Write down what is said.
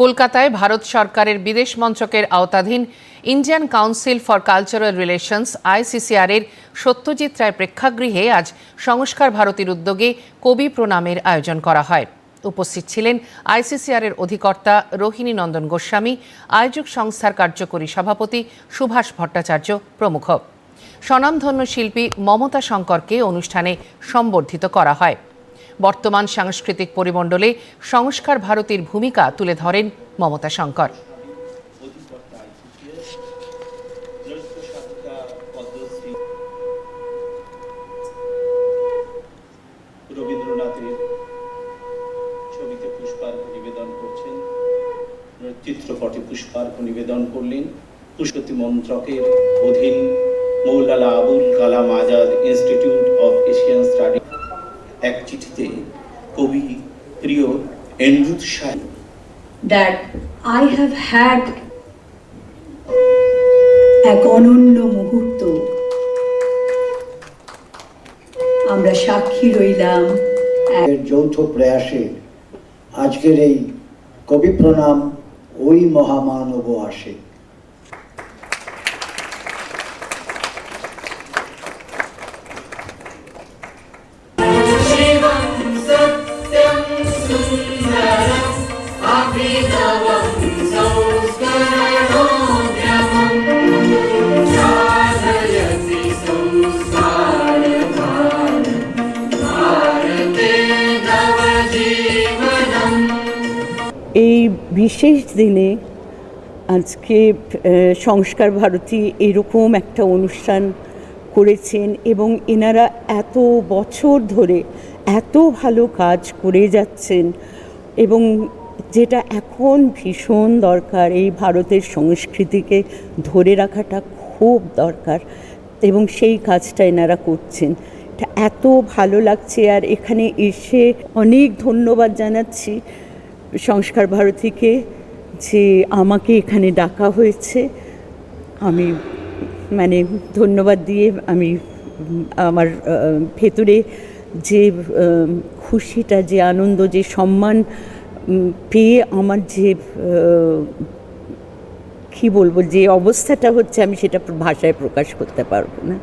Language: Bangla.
কলকাতায় ভারত সরকারের বিদেশ মন্ত্রকের আওতাধীন Indian Council for Cultural Relations ICCR এর সত্যজিৎ রায় প্রেক্ষাগৃহে আজ সংস্কার ভারতীর উদ্যোগে কবি প্রণামের আয়োজন করা হয়। উপস্থিত ছিলেন আইসিসিআর এর অধিকর্তা রোহিণী নন্দন গোস্বামী, আয়োজক সংস্থার কার্যকরী সভাপতি সুভাষ ভট্টাচার্য প্রমুখ। স্বনামধন্য শিল্পী মমতা শঙ্করকে অনুষ্ঠানে সম্বর্ধিত করা হয়। বর্তমান সাংস্কৃতিক পরিমণ্ডলে সংস্কার ভারতীর ভূমিকা তুলে ধরেন মমতা শঙ্কর। রবীন্দ্রনাথের নিবেদন করছেন। চিত্রপটে পুষ্পার্ঘ নিবেদন করলেন। পুষ্পতি মন্ত্রকের অধীন Maulana Abul Kalam Azad Institute of Asian এক চিঠিতে কবি প্রিয় that I have had এক অনন্য মুহূর্ত। আমরা সাক্ষী রইলাম যৌথ প্রয়াসে আজকের এই কবি প্রণাম ওই মহামানব আসে। এই বিশেষ দিনে আজকে সংস্কার ভারতী এরকম একটা অনুষ্ঠান করেছেন এবং এনারা এত বছর ধরে এত ভালো কাজ করে যাচ্ছেন এবং যেটা এখন ভীষণ দরকার এই ভারতের সংস্কৃতিকে ধরে রাখাটা খুব দরকার এবং সেই কাজটা এনারা করছেন। এত ভালো লাগছে আর এখানে এসে অনেক ধন্যবাদ জানাচ্ছি সংস্কার ভারতীকে যে আমাকে এখানে ডাকা হয়েছে। আমি মানে ধন্যবাদ দিয়ে আমি আমার ভেতরে যে খুশিটা, যে আনন্দ, যে সম্মান পেয়ে আমার যে কি বলব, যে অবস্থাটা হচ্ছে আমি সেটা ভাষায় প্রকাশ করতে পারব না।